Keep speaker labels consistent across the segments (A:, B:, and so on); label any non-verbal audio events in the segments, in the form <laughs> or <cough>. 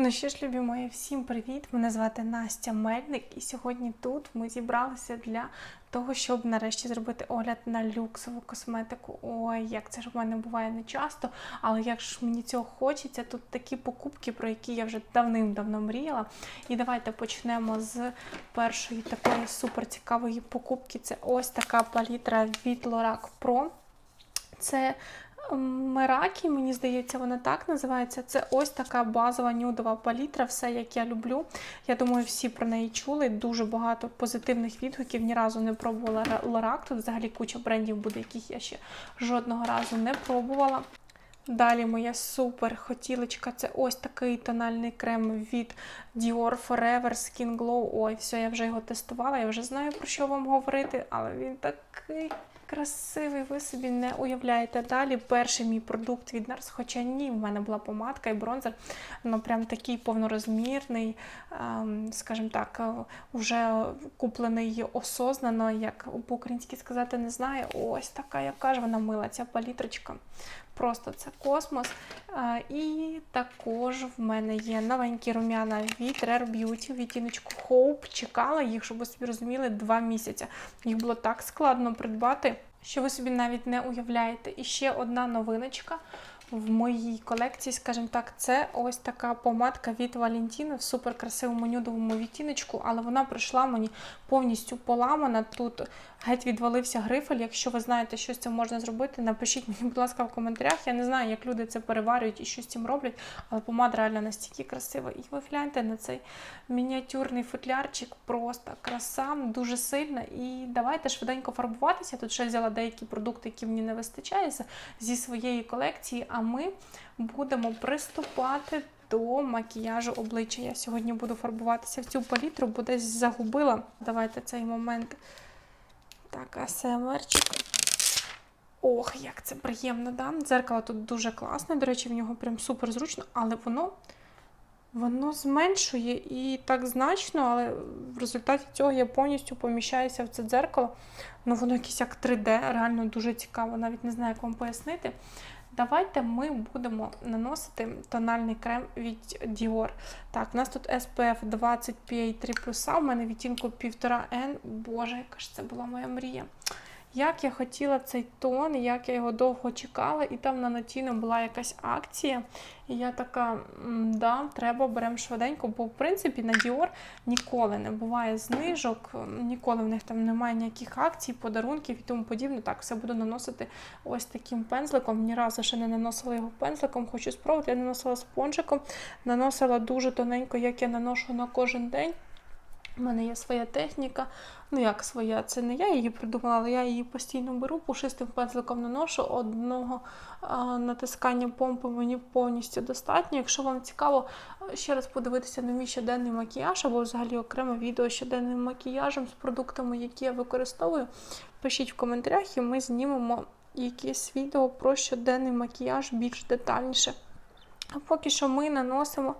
A: Ну що ж, любі мої, всім привіт! Мене звати Настя Мельник, і сьогодні тут ми зібралися для того, щоб нарешті зробити огляд на люксову косметику. Ой, як це ж в мене буває не часто, але як ж мені цього хочеться, тут такі покупки, про які я вже давним-давно мріяла. І давайте почнемо з першої такої суперцікавої покупки. Це ось така палітра від Lorac Pro. Це Меракі, мені здається, вона так називається. Це ось така базова нюдова палітра, все як я люблю. Я думаю, всі про неї чули. Дуже багато позитивних відгуків. Ні разу не пробувала Lorac. Тут взагалі куча брендів буде, яких я ще жодного разу не пробувала. Далі моя супер хотілочка це ось такий тональний крем від Dior Forever Skin Glow. Ой, все, я вже його тестувала, я вже знаю про що вам говорити, але він такий красивий, ви собі не уявляєте. Далі перший мій продукт від Нарс, хоча ні, в мене була помадка і бронзер, ну прям такий повнорозмірний, ем, скажімо так, вже куплений осознано, як по-українськи сказати, не знаю. Ось така, яка ж вона мила, ця палітрочка. Просто це космос. І також в мене є новенькі рум'яна від Rare Beauty, відтіночку Hope. Чекала їх, щоб ви собі розуміли, два місяці. Їх було так складно придбати, що ви собі навіть не уявляєте. І ще одна новиночка. В моїй колекції, скажімо так, це ось така помадка від Valentino в суперкрасивому нюдовому відтіночку, але вона прийшла мені повністю поламана. Тут геть відвалився грифель. Якщо ви знаєте, що з цим можна зробити, напишіть мені, будь ласка, в коментарях. Я не знаю, як люди це переварюють і що з цим роблять, але помада реально настільки красива. І ви гляньте на цей мініатюрний футлярчик, просто краса, дуже сильна. І давайте швиденько фарбуватися. Тут ще взяла деякі продукти, які мені не вистачає зі своєї колекції. А ми будемо приступати до макіяжу обличчя. Я сьогодні буду фарбуватися в цю палітру, бо десь загубила. Давайте цей момент. Так, АСМРчик. Ох, як це приємно, да? Дзеркало тут дуже класне, до речі, в нього прям супер зручно, але воно воно зменшує і так значно, але в результаті цього я повністю поміщаюся в це дзеркало. Ну, воно якесь як 3D, реально дуже цікаво, навіть не знаю, як вам пояснити. Давайте ми будемо наносити тональний крем від Dior. Так, у нас тут SPF 20 PA3+, у мене відтінку 1,5N. Боже, яка ж це була моя мрія. Як я хотіла цей тон, як я його довго чекала, і там на Нотіно була якась акція. І я така, да, треба беремо швиденько, бо в принципі на Dior ніколи не буває знижок, ніколи в них там немає ніяких акцій, подарунків і тому подібне. Так, все буду наносити ось таким пензликом. Ні разу ще не наносила його пензликом, хочу спробувати. Я наносила спонжиком, наносила дуже тоненько, як я наношу на кожен день. У мене є своя техніка. Ну, як своя, це не я її придумала, але я її постійно беру, пушистим пензликом наношу. Одного а, натискання помпи мені повністю достатньо. Якщо вам цікаво ще раз подивитися на мій щоденний макіяж, або взагалі окреме відео з щоденним макіяжем з продуктами, які я використовую, пишіть в коментарях, і ми знімемо якесь відео про щоденний макіяж більш детальніше. А поки що ми наносимо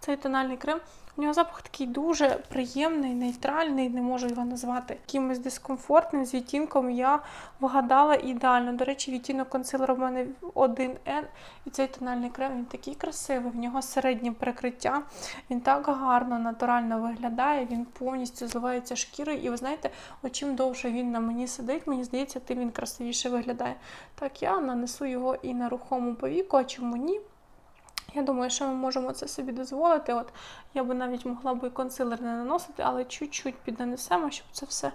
A: цей тональний крем. У нього запах такий дуже приємний, нейтральний, не можу його назвати якимось дискомфортним. З відтінком я вгадала ідеально. До речі, відтінок консилера в мене 1N. І цей тональний крем він такий красивий, в нього середнє перекриття. Він так гарно, натурально виглядає, він повністю зливається шкірою. І ви знаєте, чим довше він на мені сидить, мені здається, тим він красивіше виглядає. Так, я нанесу його і на рухому повіку, а чому ні? Я думаю, що ми можемо це собі дозволити. От Я би навіть могла би консилер не наносити, але чуть-чуть піднанесемо, щоб це все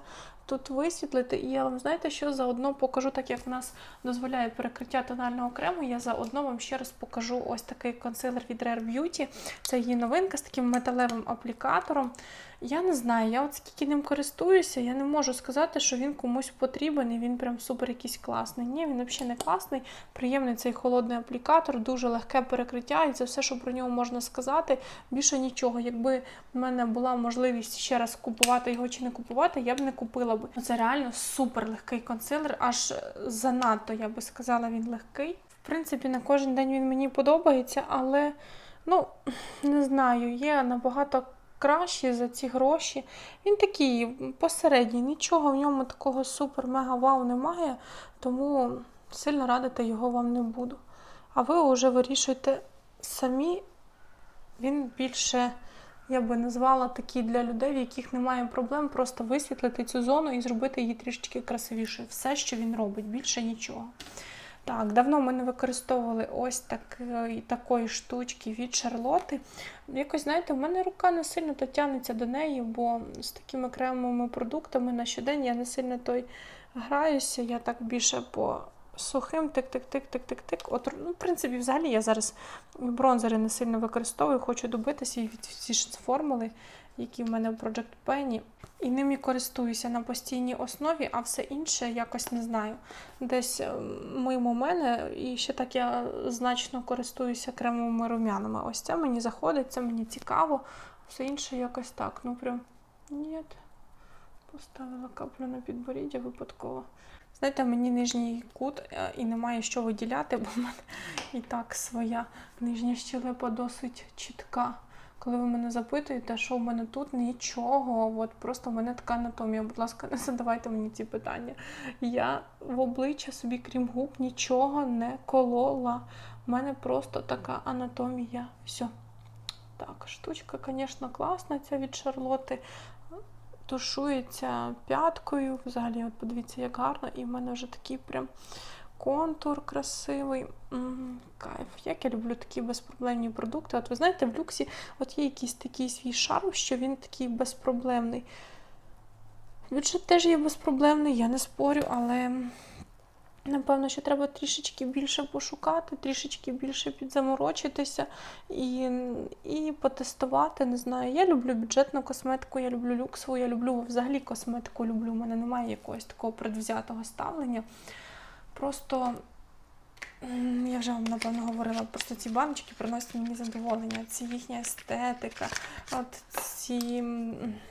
A: тут висвітлити. І я вам знаєте, що заодно покажу, так як в нас дозволяє перекриття тонального крему, я заодно вам ще раз покажу ось такий консилер від Rare Beauty. Це її новинка з таким металевим аплікатором. Я не знаю, я от скільки ним користуюся, я не можу сказати, що він комусь потрібен і він прям супер якийсь класний. Ні, він взагалі не класний. Приємний цей холодний аплікатор, дуже легке перекриття, і це все, що про нього можна сказати. Більше нічого. Якби в мене була можливість ще раз купувати його чи не купувати, я б не купила б. Це реально супер легкий консилер, аж занадто, я би сказала, він легкий. В принципі, на кожен день він мені подобається, але ну, не знаю, є набагато кращий за ці гроші. Він такий посередній, нічого в ньому такого супер-мега-вау немає, тому сильно радити його вам не буду. А ви вже вирішуйте самі, Він більше, я би назвала такий для людей, в яких немає проблем, просто висвітлити цю зону і зробити її трішечки красивішою. Все, що він робить, більше нічого. Так, давно ми не використовували ось такої, такої штучки від Шарлоти. Якось, знаєте, в мене рука не сильно то тягнеться до неї, бо з такими кремовими продуктами на щодень я не сильно той граюся. Я так більше по сухим тик-тик-тик-тик-тик-тик. От, ну, в принципі, взагалі я зараз бронзери не сильно використовую, хочу добитися від ці ж формули, які в мене в Project Penny. І ними користуюся на постійній основі, а все інше якось не знаю. Десь е, мимо мене, і ще так я значно користуюся кремовими рум'янами. Ось це мені заходить, це мені цікаво, все інше якось так. Ну прям ні. Поставила каплю на підборіддя випадково. Знаєте, мені нижній кут е, і немає що виділяти, бо в мене і так своя нижня щелепа досить чітка. Коли ви мене запитуєте, що в мене тут нічого, от просто в мене така анатомія. Будь ласка, не задавайте мені ці питання. Я в обличчя собі, крім губ, нічого не колола. У мене просто така анатомія. Все. Так, штучка, звісно, класна, ця від Шарлоти. Тушується п'яткою. Взагалі, от подивіться, як гарно, і в мене вже такий прям контур красивий. М-м, кайф. Як я люблю такі безпроблемні продукти. От ви знаєте, в люксі от є якийсь такий свій шарм, що він такий безпроблемний. Бюджет теж є безпроблемний, я не спорю, але напевно, що треба трішечки більше пошукати, трішечки більше підзаморочитися і і потестувати. Не знаю. Я люблю бюджетну косметику, я люблю люксову, я люблю взагалі косметику люблю. У мене немає якогось такого предвзятого ставлення. Просто я вже вам напевно говорила, просто ці баночки приносять мені задоволення. Це їхня естетика. От ці,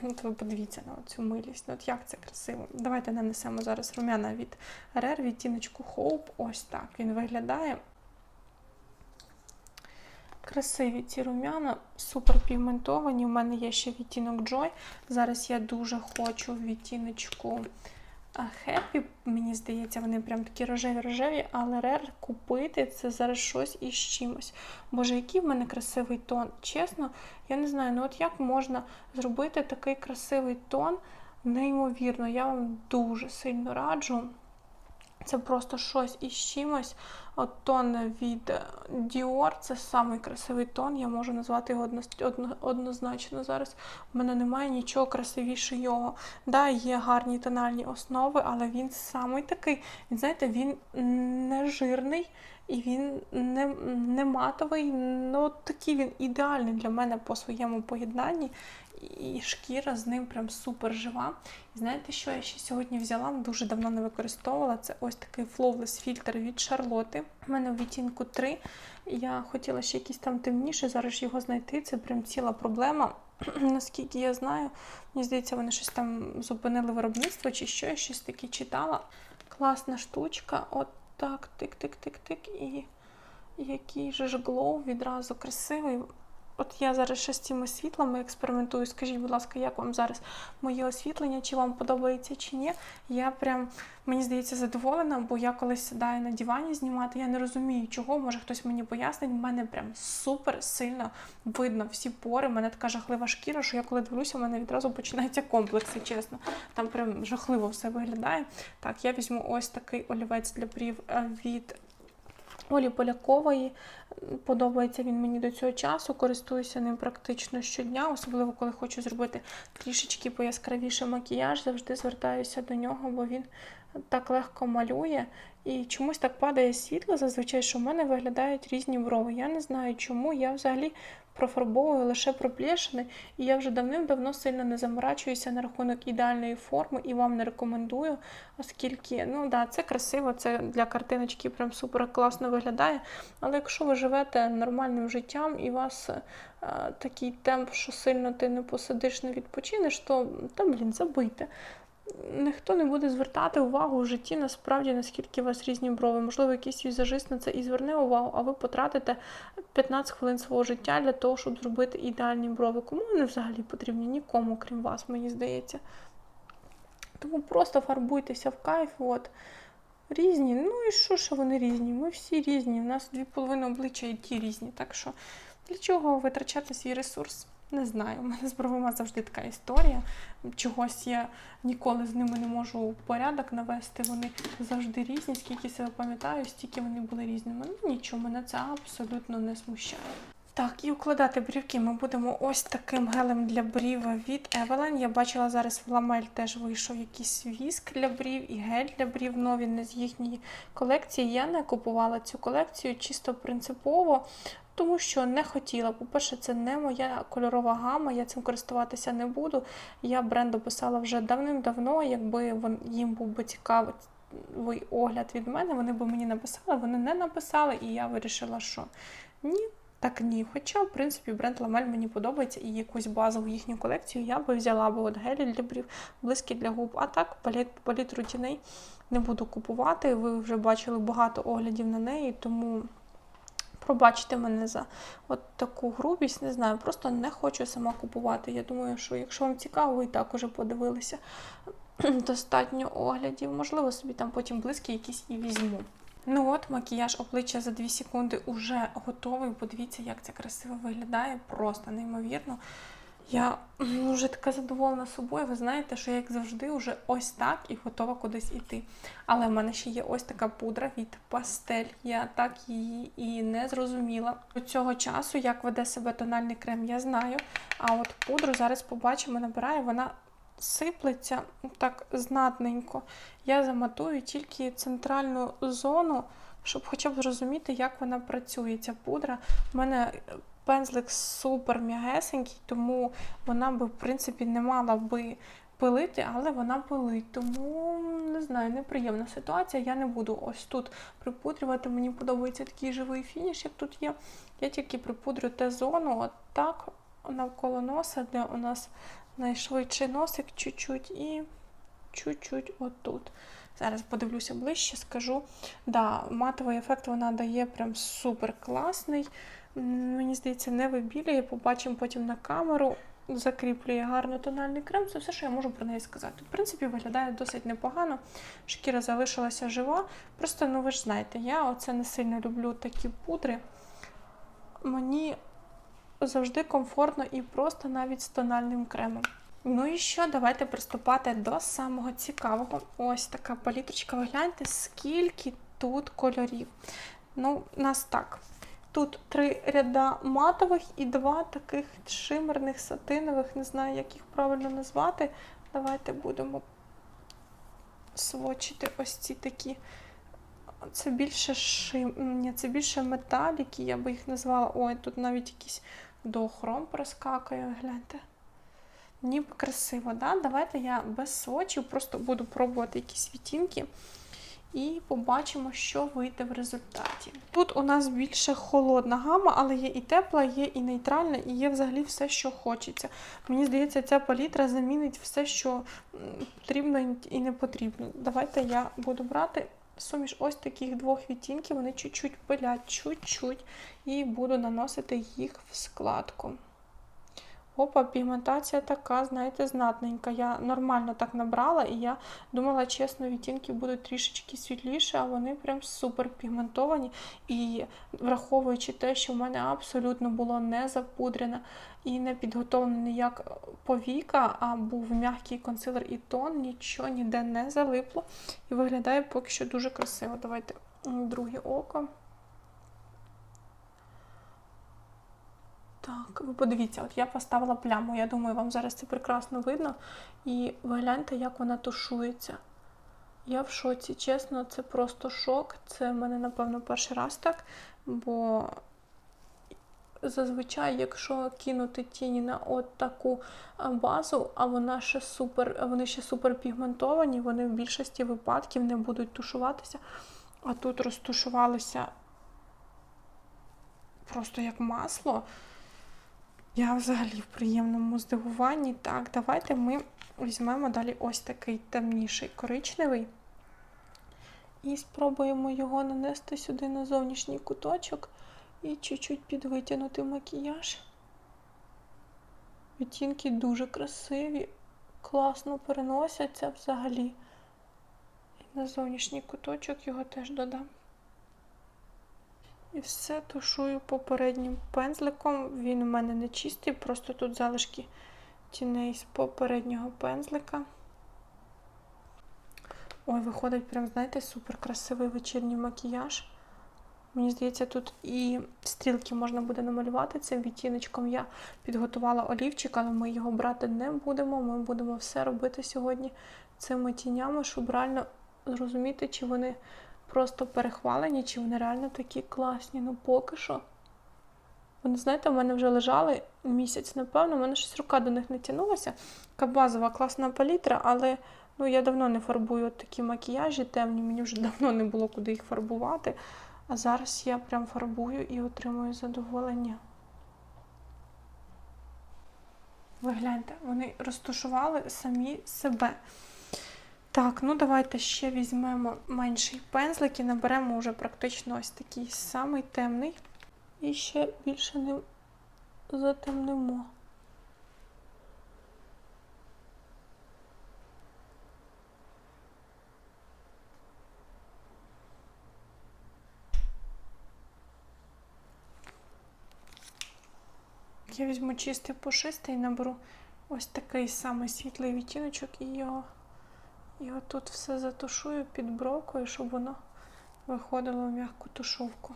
A: от ви подивіться на цю милість. От як це красиво. Давайте нанесемо зараз рум'яна від RR, відтіночку Hope. Ось так він виглядає. Красиві ці рум'яна, супер пігментовані. У мене є ще відтінок Joy. Зараз я дуже хочу відтіночку Хеппі, мені здається, вони прям такі рожеві-рожеві, але рер купити це зараз щось із чимось. Боже, який в мене красивий тон. Чесно, я не знаю, ну от як можна зробити такий красивий тон, неймовірно, я вам дуже сильно раджу. Це просто щось із чимось. От Тон від Dior це самий красивий тон. Я можу назвати його однозначно зараз. У мене немає нічого красивішого. Да, є гарні тональні основи, але він самий такий. Знаєте, він не жирний і він не не матовий. Ну, такий він ідеальний для мене по своєму поєднанні і шкіра з ним прям супер жива. І знаєте, що я ще сьогодні взяла? Дуже давно не використовувала. Це ось такий Flawless фільтр від Шарлоти. У мене в відтінку 3. Я хотіла ще якийсь там темніший, зараз його знайти. Це прям ціла проблема. <clears throat> Наскільки я знаю, мені здається, вони щось там зупинили виробництво чи що, я щось таке читала. Класна штучка. От так, тик-тик-тик-тик. І який же ж глоу відразу красивий. От я зараз ще з цими світлами експериментую. Скажіть, будь ласка, як вам зараз моє освітлення, чи вам подобається, чи ні? Я прям, мені здається, задоволена, бо я коли сідаю на дивані знімати, я не розумію, чого, може хтось мені пояснить, в мене прям супер сильно видно всі пори. У мене така жахлива шкіра, що я коли дивлюся, у мене відразу починаються комплекси, чесно. Там прям жахливо все виглядає. Так, я візьму ось такий олівець для брів е, від Олі Полякової. Подобається він мені до цього часу, користуюся ним практично щодня, особливо коли хочу зробити трішечки пояскравіший макіяж, завжди звертаюся до нього, бо він так легко малює. І чомусь так падає світло, зазвичай, що в мене виглядають різні брови. Я не знаю, чому. Я взагалі профарбовую лише проплешини, і я вже давним-давно сильно не заморачуюся на рахунок ідеальної форми і вам не рекомендую, оскільки ну да, це красиво, це для картиночки прям супер класно виглядає. Але якщо ви живете нормальним життям і у вас а, е, такий темп, що сильно ти не посидиш, не відпочинеш, то та блін, забийте ніхто не буде звертати увагу в житті насправді, наскільки у вас різні брови. Можливо, якийсь візажист на це і зверне увагу, а ви потратите 15 хвилин свого життя для того, щоб зробити ідеальні брови. Кому вони взагалі потрібні? Нікому, крім вас, мені здається. Тому просто фарбуйтеся в кайф. От. Різні. Ну і що, що вони різні? Ми всі різні. У нас дві половини обличчя і ті різні. Так що Для чого витрачати свій ресурс? Не знаю. У мене з бровима завжди така історія. Чогось я ніколи з ними не можу порядок навести. Вони завжди різні. Скільки себе пам'ятаю, стільки вони були різними. Ну нічого, мене це абсолютно не смущає. Так, і укладати брівки ми будемо ось таким гелем для брів від Evelyn. Я бачила зараз в Ламель теж вийшов якийсь віск для брів і гель для брів нові не з їхньої колекції. Я не купувала цю колекцію чисто принципово, тому що не хотіла. По-перше, це не моя кольорова гама, я цим користуватися не буду. Я бренду писала вже давним-давно, якби їм був би цікавий огляд від мене, вони б мені написали, вони не написали, і я вирішила, що ні. Так ні. Хоча, в принципі, бренд Ламель мені подобається і якусь базову їхню колекцію я би взяла б от гелі для брів, близькі для губ. А так, паліт, палітру тіней не буду купувати. Ви вже бачили багато оглядів на неї, тому пробачте мене за от таку грубість, не знаю, просто не хочу сама купувати. Я думаю, що якщо вам цікаво, ви і так уже подивилися <clears throat> достатньо оглядів. Можливо, собі там потім близькі якісь і візьму. Ну от, макіяж обличчя за 2 секунди уже готовий. Подивіться, як це красиво виглядає, просто неймовірно. Я м, вже така задоволена собою. Ви знаєте, що я, як завжди, вже ось так і готова кудись іти. Але в мене ще є ось така пудра від пастель. Я так її і не зрозуміла. До цього часу, як веде себе тональний крем, я знаю. А от пудру зараз побачимо, набираю, вона сиплеться так знатненько. Я заматую тільки центральну зону, щоб хоча б зрозуміти, як вона працює. Ця пудра. У мене пензлик супер м'ягесенький, тому вона би, в принципі, не мала би пилити, але вона пилить. Тому не знаю, неприємна ситуація. Я не буду ось тут припудрювати. Мені подобається такий живий фініш, як тут є. Я тільки припудрю те зону, от так, навколо носа, де у нас найшвидший носик чуть-чуть і чуть-чуть отут. Зараз подивлюся ближче, скажу. Да, матовий ефект вона дає прям супер класний. Мені здається, не вибілює. Побачимо потім на камеру. Закріплює гарно тональний крем. Це все, що я можу про неї сказати. В принципі, виглядає досить непогано. Шкіра залишилася жива. Просто, ну ви ж знаєте, я оце не сильно люблю такі пудри. Мені завжди комфортно і просто навіть з тональним кремом. Ну і що, давайте приступати до самого цікавого. Ось така палітрочка. Ви гляньте, скільки тут кольорів. Ну, у нас так. Тут три ряда матових і два таких шимерних, сатинових, не знаю, як їх правильно назвати. Давайте будемо свочити ось ці такі. Це більше шим... Ні, це більше металіки, я би їх назвала. Ой, тут навіть якийсь доохром проскакує, гляньте. Ніби красиво, да? Давайте я без свочів просто буду пробувати якісь відтінки і побачимо, що вийде в результаті. Тут у нас більше холодна гама, але є і тепла, є і нейтральна, і є взагалі все, що хочеться. Мені здається, ця палітра замінить все, що потрібно і не потрібно. Давайте я буду брати суміш ось таких двох відтінків, вони чуть-чуть пилять, чуть-чуть, і буду наносити їх в складку. Опа, пігментація така, знаєте, знатненька. Я нормально так набрала, і я думала, чесно, відтінки будуть трішечки світліші, а вони прям супер пігментовані. І враховуючи те, що в мене абсолютно було не запудрене і не підготовлено ніяк повіка, а був м'який консилер і тон, нічого ніде не залипло. І виглядає поки що дуже красиво. Давайте друге око. Так, ви подивіться, от я поставила пляму. Я думаю, вам зараз це прекрасно видно. І ви гляньте, як вона тушується. Я в шоці, чесно, це просто шок. Це в мене, напевно, перший раз так. Бо зазвичай, якщо кинути тіні на от таку базу, а вона ще супер, вони ще супер пігментовані, вони в більшості випадків не будуть тушуватися. А тут розтушувалися просто як масло. Я взагалі в приємному здивуванні. Так, давайте ми візьмемо далі ось такий темніший коричневий. І спробуємо його нанести сюди на зовнішній куточок і чуть-чуть підвитягнути макіяж. Відтінки дуже красиві, класно переносяться взагалі. І на зовнішній куточок його теж додам. І все тушую попереднім пензликом. Він у мене не чистий, просто тут залишки тіней з попереднього пензлика. Ой, виходить, прям, знаєте, супер красивий вечірній макіяж. Мені здається, тут і стрілки можна буде намалювати цим відтіночком. Я підготувала олівчик, але ми його брати не будемо. Ми будемо все робити сьогодні цими тінями, щоб реально зрозуміти, чи вони просто перехвалені, чи вони реально такі класні. Ну, поки що. Вони, знаєте, в мене вже лежали місяць, напевно, в мене щось рука до них не тягнулася. Така базова класна палітра, але ну, я давно не фарбую от такі макіяжі темні, мені вже <laughs> давно не було куди їх фарбувати. А зараз я прям фарбую і отримую задоволення. Ви гляньте, вони розташували самі себе. Так, ну давайте ще візьмемо менший пензлик і наберемо вже практично ось такий самий темний. І ще більше ним затемнимо. Я візьму чистий пушистий і наберу ось такий самий світлий відтіночок і його, і отут все затушую під бровкою, щоб воно виходило в м'яку тушовку.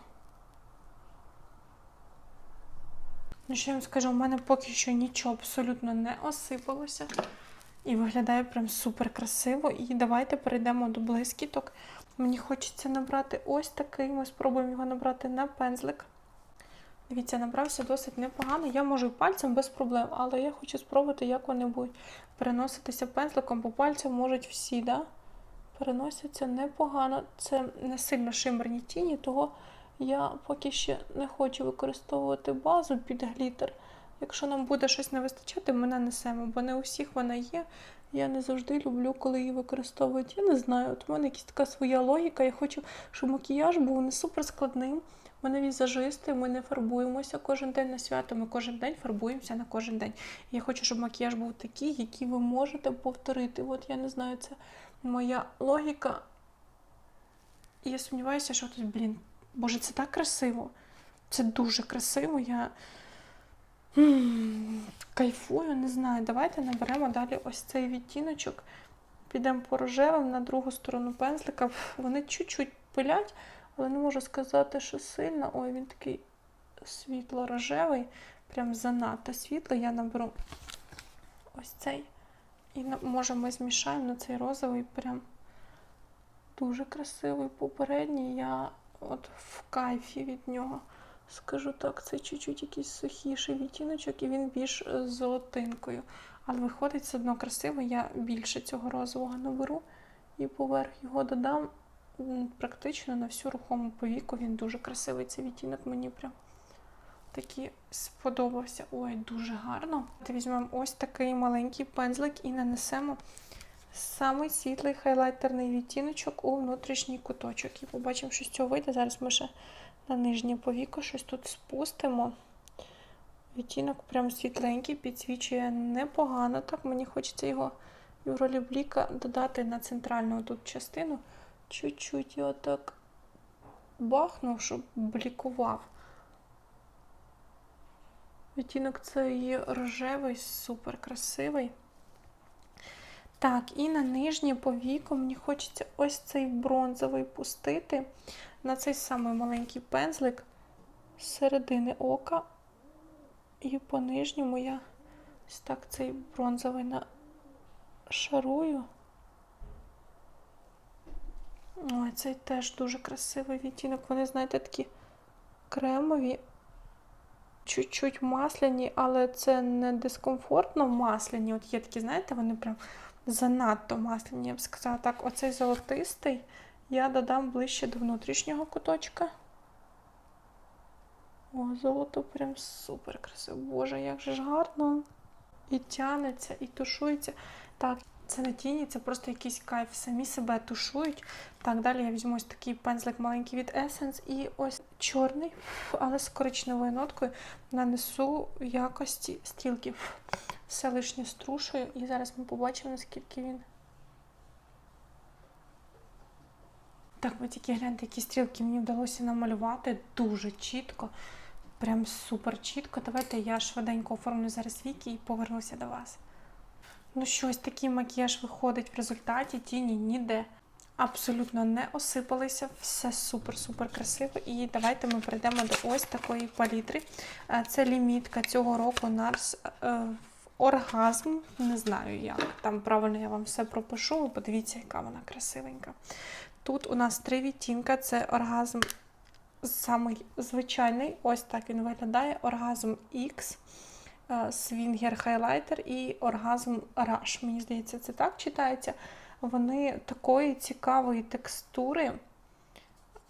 A: Ну, що я вам скажу, у мене поки що нічого абсолютно не осипалося. І виглядає прям супер красиво. І давайте перейдемо до блискіток. Мені хочеться набрати ось такий. Ми спробуємо його набрати на пензлик. Дивіться, набрався досить непогано. Я можу пальцем без проблем, але я хочу спробувати, як вони будуть переноситися пензликом, бо пальцем можуть всі, да? переносяться непогано. Це не сильно шимерні тіні, того я поки ще не хочу використовувати базу під глітер. Якщо нам буде щось не вистачати, ми нанесемо, бо не у всіх вона є. Я не завжди люблю, коли її використовують. Я не знаю, от у мене якась така своя логіка. Я хочу, щоб макіяж був не супер складним. Ми не візажисти, ми не фарбуємося кожен день на свято. Ми кожен день фарбуємося на кожен день. Я хочу, щоб макіяж був такий, який ви можете повторити. От я не знаю, це моя логіка. І я сумніваюся, що тут, блін, боже, це так красиво. Це дуже красиво. Я м, кайфую, не знаю. Давайте наберемо далі ось цей відтіночок. Підемо по рожевим на другу сторону пензлика. Вони чуть-чуть пилять, але не можу сказати, що сильно. Ой, він такий світло-рожевий, прям занадто світлий. Я наберу ось цей. І може ми змішаємо на цей розовий прям дуже красивий попередній. Я от в кайфі від нього. Скажу так, це чуть-чуть якийсь сухіший відтіночок, і він більш е, з золотинкою. Але виходить все одно красиво, я більше цього розового наберу і поверх його додам практично на всю рухому повіку. Він дуже красивий, цей відтінок мені прям такий сподобався. Ой, дуже гарно. Візьмемо ось такий маленький пензлик і нанесемо самий світлий хайлайтерний відтіночок у внутрішній куточок. І побачимо, що з цього вийде. Зараз ми ще на нижнє повіко щось тут спустимо. Відтінок прям світленький, підсвічує непогано. Так, мені хочеться його і в ролі бліка додати на центральну тут частину. Чуть-чуть його так бахнув, щоб блікував. Відтінок цей рожевий, супер красивий. Так, і на нижнє повіко мені хочеться ось цей бронзовий пустити на цей самий маленький пензлик з середини ока. І по нижньому я ось так цей бронзовий нашарую. Ой, цей теж дуже красивий відтінок. Вони, знаєте, такі кремові, чуть-чуть масляні, але це не дискомфортно масляні. От є такі, знаєте, вони прям занадто масляні, я б сказала. Так, оцей золотистий я додам ближче до внутрішнього куточка. О, золото прям супер красиво. Боже, як же ж гарно. І тянеться, і тушується. Так, це не тіні, це просто якийсь кайф. Самі себе тушують. Так, далі я візьму ось такий пензлик маленький від Essence і ось чорний, але з коричневою ноткою нанесу в якості стрілки. Все лишнє струшую, і зараз ми побачимо, наскільки він. Так, ви тільки гляньте, які стрілки мені вдалося намалювати дуже чітко. Прям супер чітко. Давайте я швиденько оформлю зараз віки і повернуся до вас. Ну, щось такий макіяж виходить в результаті, тіні ніде абсолютно не осипалися, все супер-супер красиво. І давайте ми перейдемо до ось такої палітри. Е, Це лімітка цього року Нарс е, оргазм. Не знаю, як там правильно я вам все пропишу. Подивіться, яка вона красивенька. Тут у нас три відтінка: це оргазм самий звичайний. Ось так він виглядає. Оргазм X. Свінгер хайлайтер і оргазм Rush. Мені здається, це так читається. Вони такої цікавої текстури,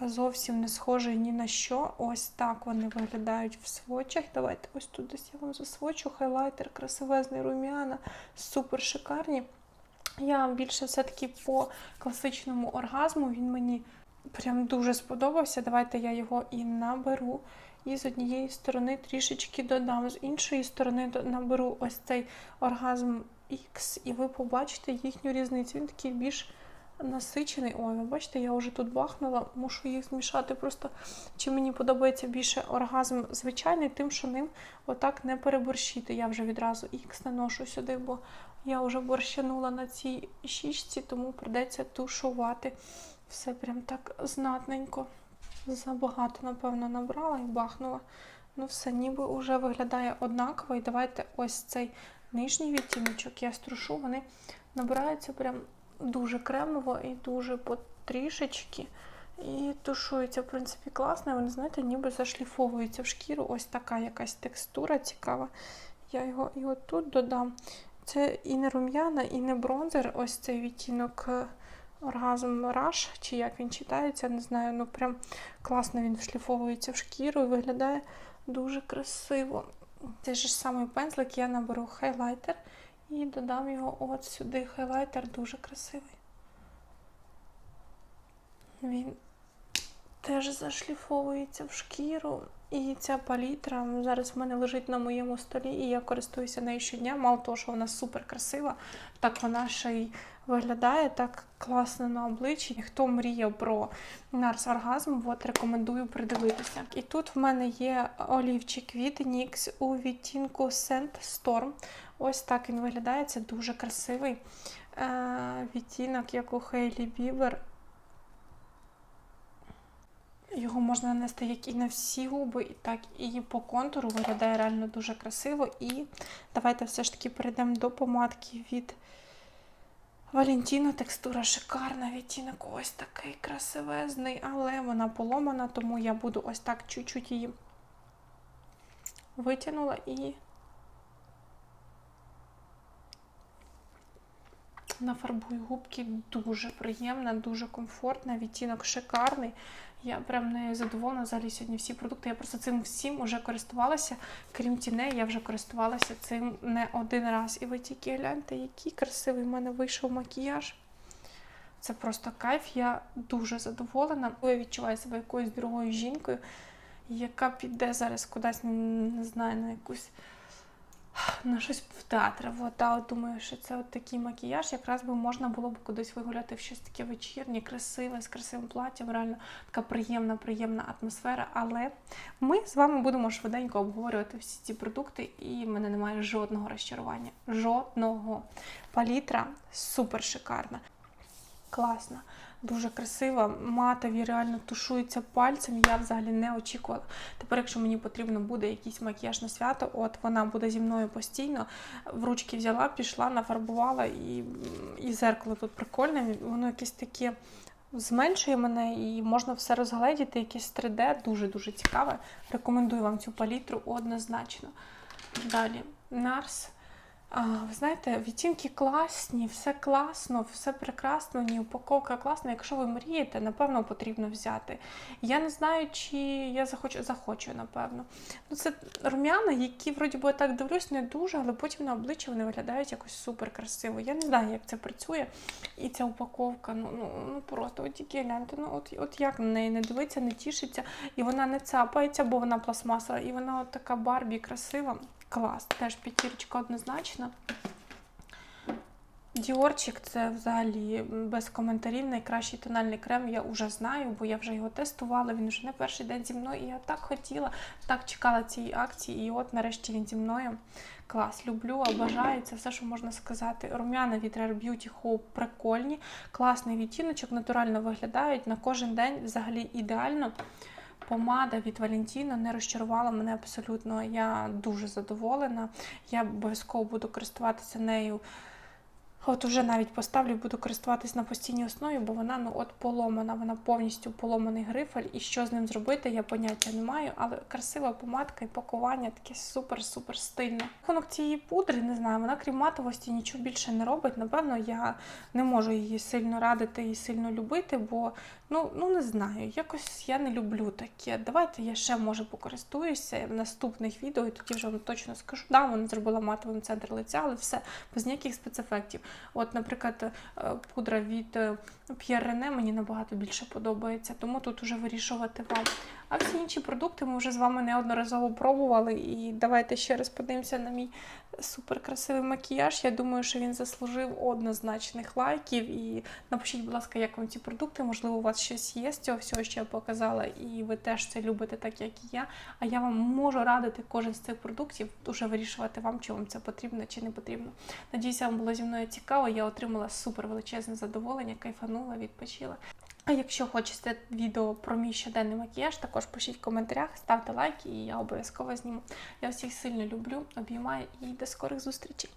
A: зовсім не схожі ні на що. Ось так вони виглядають в свочах. Давайте ось тут десь я вам засвочу. Хайлайтер, красивезний рум'яна, супер шикарні. Я більше все-таки по класичному оргазму він мені прям дуже сподобався. Давайте я його і наберу. І з однієї сторони трішечки додам, з іншої сторони наберу ось цей оргазм X, і ви побачите їхню різницю. Він такий більш насичений. Ой, ви бачите, я вже тут бахнула, мушу їх змішати. Просто чи мені подобається більше оргазм звичайний, тим, що ним отак не переборщити. Я вже відразу X наношу сюди, бо я вже борщанула на цій щічці, тому придеться тушувати. Все прям так знатненько. Забагато, напевно, набрала і бахнула. Ну, все, ніби вже виглядає однаково. І давайте ось цей нижній відтіночок я струшу, вони набираються прям дуже кремово і дуже потрішечки. І тушуються, в принципі, класно. Вони, знаєте, ніби зашліфовуються в шкіру. Ось така якась текстура цікава. Я його і отут додам. Це і не рум'яна, і не бронзер. Ось цей відтінок оргазм Rush, чи як він читається, не знаю. Ну прям класно він вшліфовується в шкіру і виглядає дуже красиво. Цей ж самий пензлик я наберу хайлайтер і додам його от сюди. Хайлайтер дуже красивий. Він теж зашліфовується в шкіру. І ця палітра зараз в мене лежить на моєму столі, і я користуюся нею щодня. Мало того, що вона супер красива, так вона ще й виглядає так класно на обличчі. Хто мріяв про Нарс оргазм, от рекомендую придивитися. І тут в мене є олівчик від NYX у відтінку Sand Storm. Ось так він виглядає, це дуже красивий е- відтінок, як у Хейлі Бібер. Його можна нанести як і на всі губи, і так і по контуру. Виглядає реально дуже красиво. І давайте все ж таки перейдемо до помадки від Валентіно. Текстура шикарна, відтінок ось такий красивезний, але вона поломана, тому я буду ось так чуть-чуть її витягнула і нафарбую губки. Дуже приємна, дуже комфортна, відтінок шикарний. Я прям не задоволена взагалі сьогодні всі продукти. Я просто цим всім вже користувалася. Крім тіней, я вже користувалася цим не один раз. І ви тільки гляньте, який красивий в мене вийшов макіяж. Це просто кайф. Я дуже задоволена. Я відчуваю себе якоюсь другою жінкою, яка піде зараз кудись, не знаю, на якусь на щось в театр. От, а от думаю, що це от такий макіяж, якраз би можна було б кудись вигуляти в щось таке вечірнє, красиве, з красивим платтям, реально така приємна, приємна атмосфера. Але ми з вами будемо швиденько обговорювати всі ці продукти, і в мене немає жодного розчарування. Жодного. Палітра супер шикарна. Класна, дуже красива, матові реально тушуються пальцем. Я взагалі не очікувала. Тепер, якщо мені потрібно буде якийсь макіяж на свято, от вона буде зі мною постійно. В ручки взяла, пішла, нафарбувала і і зеркало тут прикольне. Воно якесь таке зменшує мене і можна все розгледіти, якесь 3D, дуже-дуже цікаве. Рекомендую вам цю палітру однозначно. Далі, Нарс. Ви знаєте, відтінки класні, все класно, все прекрасно, ні, упаковка класна. Якщо ви мрієте, напевно, потрібно взяти. Я не знаю, чи я захочу, захочу, напевно. Ну, Це рум'яна, які, вроді би, так дивлюсь, не дуже, але потім на обличчі вони виглядають якось супер красиво. Я не знаю, як це працює. І ця упаковка, ну ну, ну просто от тільки гляньте, ну от от як на неї не дивиться, не тішиться, і вона не цапається, бо вона пластмасова, і вона от така Барбі красива. Клас, теж п'ятірочка однозначно. Діорчик це взагалі без коментарів найкращий тональний крем. Я вже знаю, бо я вже його тестувала. Він вже не перший день зі мною. І я так хотіла, так чекала цієї акції. І от нарешті він зі мною. Клас, люблю, обожаю. Це все, що можна сказати. Рум'яна від Rare Beauty Hope прикольні, класний відтіночок, натурально виглядають на кожен день взагалі ідеально. Помада від Valentino не розчарувала мене абсолютно. Я дуже задоволена. Я обов'язково буду користуватися нею. От уже навіть поставлю, буду користуватись на постійній основі, бо вона ну от поломана, вона повністю поломаний грифель. І що з ним зробити, я поняття не маю, але красива помадка і пакування таке супер-супер стильне. Рахунок цієї пудри, не знаю, вона крім матовості нічого більше не робить. Напевно, я не можу її сильно радити і сильно любити, бо ну, ну не знаю, якось я не люблю таке. Давайте я ще може покористуюся в наступних відео, і тоді вже вам точно скажу. Да, вона зробила матовим центр лиця, але все без ніяких спецефектів. От, наприклад, е, пудра від е, Pierre René мені набагато більше подобається, тому тут уже вирішувати вам. А всі інші продукти ми вже з вами неодноразово пробували. І давайте ще раз подивимося на мій суперкрасивий макіяж. Я думаю, що він заслужив однозначних лайків. І напишіть, будь ласка, як вам ці продукти. Можливо, у вас щось є з цього всього, що я показала, і ви теж це любите, так як і я. А я вам можу радити кожен з цих продуктів, уже вирішувати вам, чи вам це потрібно чи не потрібно. Надіюся, вам було зі мною цікаво. Я отримала супер величезне задоволення, кайфанула, відпочила. А якщо хочете відео про мій щоденний макіяж, також пишіть в коментарях, ставте лайки, і я обов'язково зніму. Я всіх сильно люблю, обіймаю і до скорих зустрічей.